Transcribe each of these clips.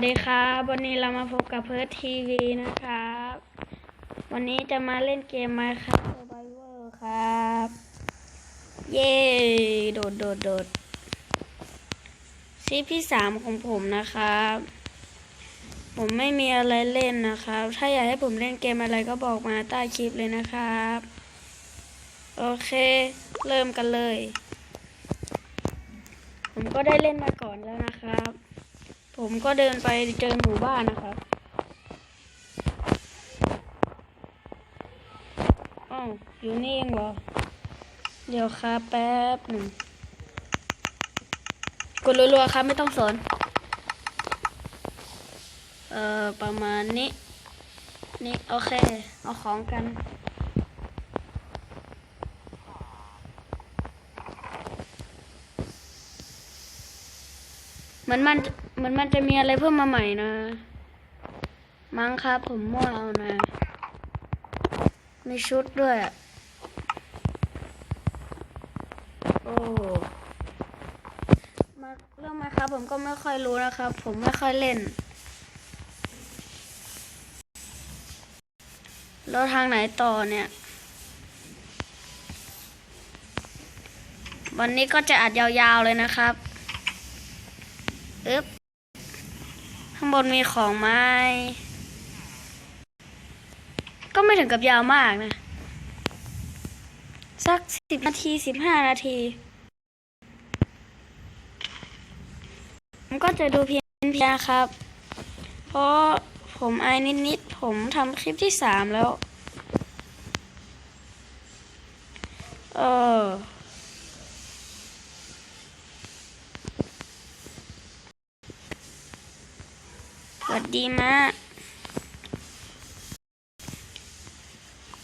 วัสดีครับ วันนี้เรามาพบกับเพิร์ททีวีนะครับ วันนี้จะมาเล่นเกม Minecraft Survivor ครับ เย้ โดดโดดโดดซีพี่สามของผมนะครับ ผมไม่มีอะไรเล่นนะครับ ถ้าอยากให้ผมเล่นเกมอะไรก็บอกมาใต้คลิปเลยนะครับ โอเค เริ่มกันเลย ผมก็ได้เล่นมาก่อนแล้วนะครับ ผมก็เดินไปเจอหมู่บ้านนะครับอ้าวอยู่นี่เองเหรอ เดี๋ยวครับแป๊บหนึ่ง กดรัวๆครับไม่ต้องสนเอ่อ ประมาณนี้ นี่ โอเค เอาของกันเหมือนมัน มือนมันจะมีอะไรเพิ่มมาใหม่นะ มั้งครับผมมั่วเอานะ มีชุดด้วยอะโอ้มาเรื่องมาครับผมก็ไม่ค่อยรู้นะครับ ผมไม่ค่อยเล่น แล้วทางไหนต่อเนี่ย วันนี้ก็จะอัดยาวๆเลยนะครับ อึ๊บางบนมีของไม้ ก็ไม่ถึงกับยาวมากนะ สักสิบนาทีสิบห้านาทีผมก็จะดูเพียงเพียงครับ เพราะผมอายนิดๆผมทำคลิปที่สามแล้ว เออ สวัส ดีมะ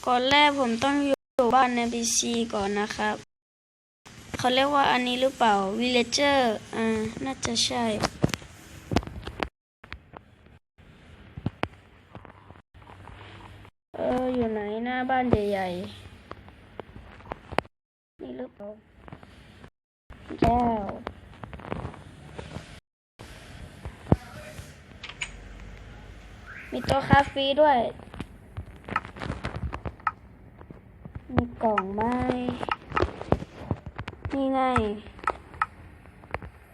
ก่อนแรกผมต้องอยู่บ้านในพีซีก่อนนะครับ เขาเรียกว่าอันนี้หรือเปล่า villager อ่าน่าจะใช่เอออยู่ไหนหน้าบ้านใหญ่ๆนี่หรือเปล่าแก้ว มีโต๊ะคาเฟ่ด้วย มีกล่องไม้นี่ไง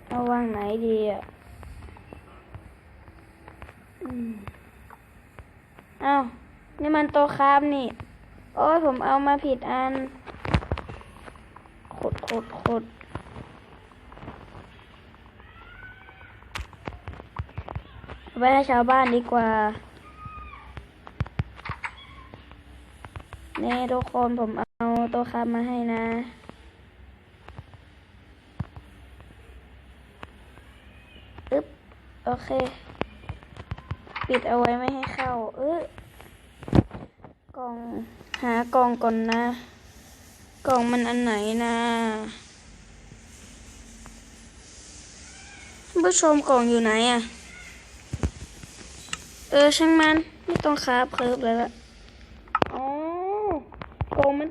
เอาวางไหนดีอะอืมอ้าวนี่มันโต๊ะคาฟนี่ โอ้ยผมเอามาผิดอันขุดขุดขุดไว้ให้ชาวบ้านดีกว่า นี่ทุกคนผมเอาต๊ะคามาให้นะ อึ๊บ โอเค ปิดเอาไว้ไม่ให้เข้า เออกล่อง หากล่องก่อนนะ กล่องมันอันไหนนะท่านผู้ชมกล่องอยู่ไหนอะเออช่างมัน ไม่ต้องคาบเคิร์ฟแล้วละอ๋อกล่องมัน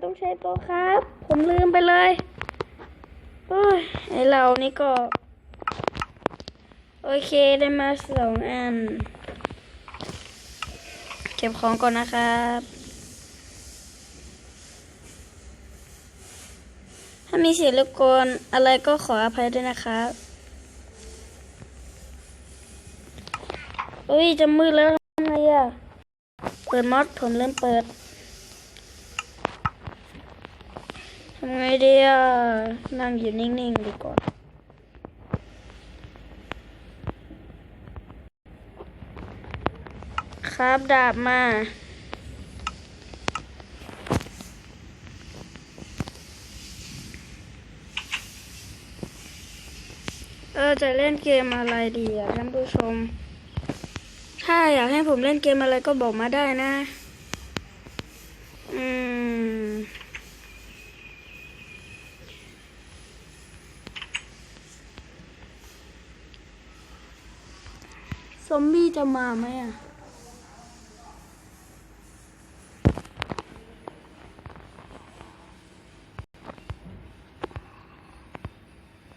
ต้องใช้โต๊ะครับ ผมลืมไปเลยเอ้ยไอเรานี่ก็ โอเคได้มาสองอัน เก็บของก่อนนะครับถ้ามีเสียงรบกวนอะไรก็ขออภัยด้วยนะครับอุ้ยจะมืดแล้วทำไงอะเปิดมอดผมเริ่มเปิด ทำไงดีอะนั่งอยู่นิ่งๆดีกว่าครับดาบมา เออจะเล่นเกมอะไรดีอะท่านผู้ชม ถ้าอยากให้ผมเล่นเกมอะไรก็บอกมาได้นะ ซอมบี้จะมาไหมอะ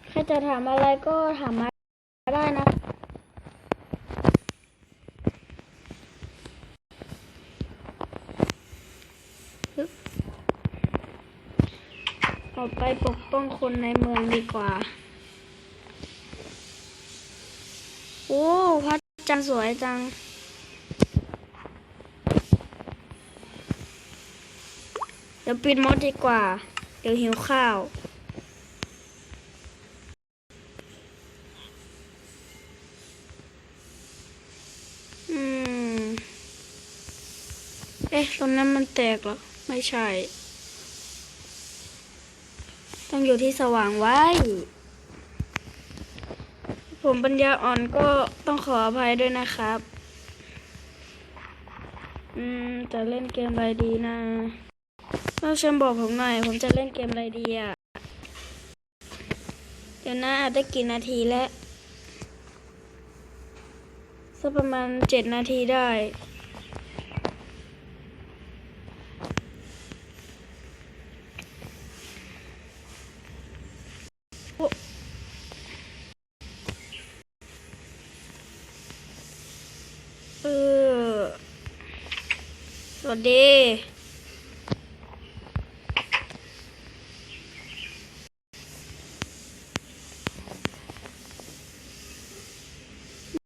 ใครจะถามอะไรก็ถามมาได้นะออกไปปกป้องคนในเมืองดีกว่า โอ้ พระ จันทร์สวยจัง เดี๋ยวปิดมดดีกว่า เดี๋ยวหิวข้าวอืมเอ๊ะ ตรงนั้นมันแตกเหรอ ไม่ใช่ ต้องอยู่ที่สว่างไว้ ผมปัญญาอ่อนก็ต้องขออภัยด้วยนะครับ อืม จะเล่นเกมอะไรดีนะต้องเชิญบอกผมหน่อย ผมจะเล่นเกมอะไรดีอะ เดี๋ยวนะอาจจะกี่นาทีแล้วสักประมาณเจ็ดนาทีได้ โอ้เออ ส วัสดี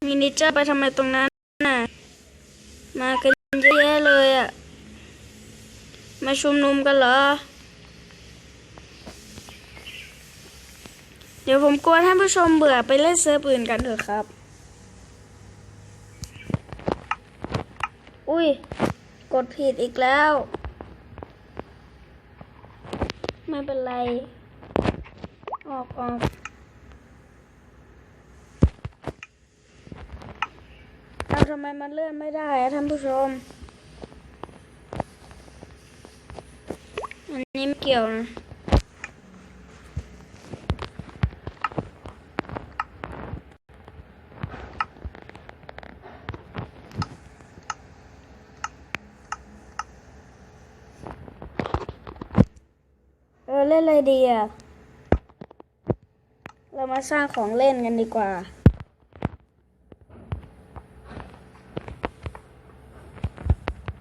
มินิเจอร์ไปทำไมตรงนั้นน่ะ มากันเยอะเลยอะ มาชุมนุมกันเหรอ เดี๋ยวผมกลัวท่านผู้ชมเบื่อไปเล่นเซิร์ฟอื่นกันเถอะครับ อุ้ย ดผิดอีกแล้ว ไม่เป็นไร ออกออกเราทำไมมันเลื่อนไม่ได้อะท่านผู้ชม อันนี้ไม่เกี่ยวนะ เออเล่นอะไรดีอะเรามาสร้างของเล่นกันดีกว่า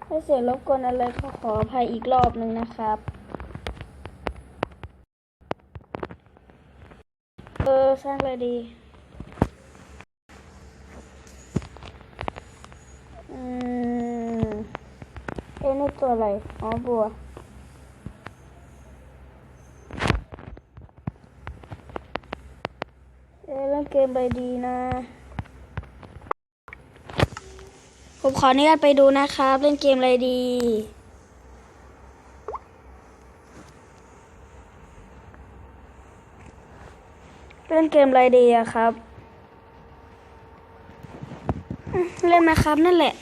ถ้าเสียงรบกวนอะไรก็ขออภัยอีกรอบหนึ่งนะครับ เออ สร้างอะไรดี อืมเอ้นี่ตัวอะไร อ๋อ บัว เอ๊ะเล่นเกมไปดีนะ ผมขออนุญาตไปดูนะครับ เล่นเกมอะไรดี เล่นเกมอะไรดีอะครับ เล่นมาครับนั่นแหละ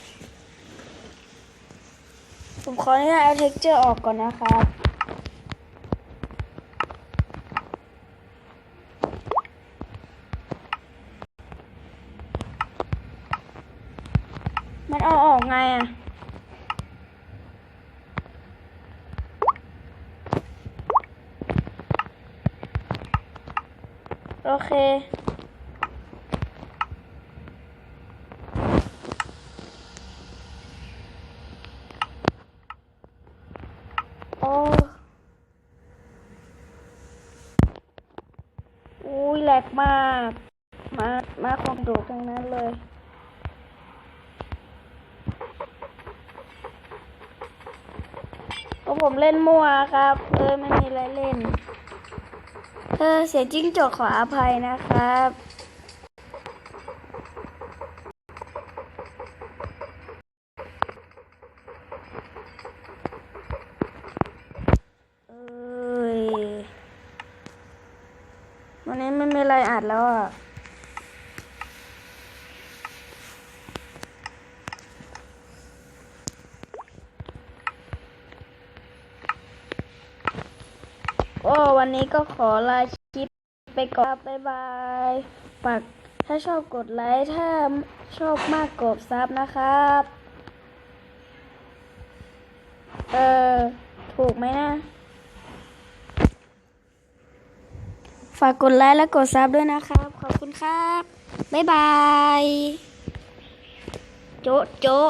ผมขออนุญาตเอาเท็กเจอร์ออกก่อนนะครับ มันเอาออกไงอะโอเค โอ้อุ้ยแหลกมาก มา มาความดุทั้งนั้นเลย ผมเล่นมั่วครับ เออไม่มีอะไรเล่น เออเสียจิ้งจกขออภัยนะครับ เอ้ยวันนี้ไม่มีอะไรอัดแล้วอะ วันนี้ก็ขอลาคลิปไปก่อนบ๊ายบายฝากถ้าชอบกดไลค์ ถ้าชอบมากกดซับนะครับ เออถูกไหมนะ ฝากกดไลค์และกดซับด้วยนะครับ ขอบคุณครับ บ๊ายบาย โจ๊ะโจ๊ะ